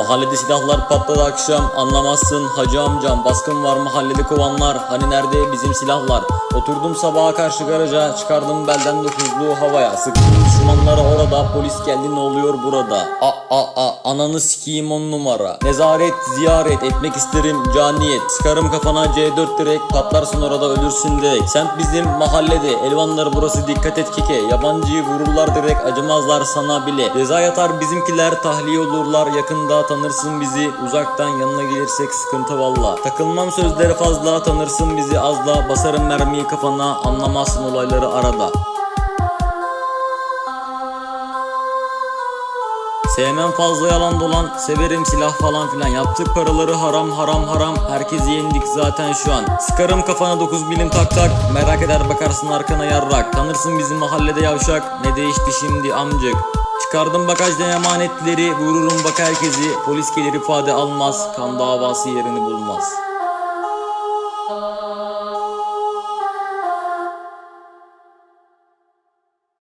Mahallede silahlar patladı akşam anlamazsın. Hacı amcam Baskın var mahallede kovanlar. Hani nerede bizim silahlar? Oturdum sabaha karşı garaja çıkardım belden dokuzluğu havaya. Sıktım düşmanlara orada polis geldi ne oluyor burada? A a a ananı sikiyim on numara. Nezaret ziyaret etmek isterim caniyet. Sıkarım kafana C4 direkt patlarsın orada ölürsün direkt. Semt bizim mahallede elvanlar burası dikkat et kike Yabancıyı vururlar direkt acımazlar sana bile. Ceza yatar bizimkiler tahliye olurlar yakında tanırsın bizi. Uzaktan yanına gelirsek sıkıntı valla. Takılmam sözlere fazla tanırsın bizi azla. Basarım mermiyi kafana anlamazsın olayları arada. Sevmem fazla yalan dolan Severim silah falan filan. Yaptık paraları haram haram haram. Herkesi yendik zaten şu an. Sıkarım kafana 9 bilim tak tak. Merak eder bakarsın arkana yarrak. Tanırsın bizim mahallede yavşak. Ne değişti şimdi amcık Çıkardım bagajdan emanetleri Vururum bak herkesi. Polis gelir ifade almaz Kan davası yerini bulmaz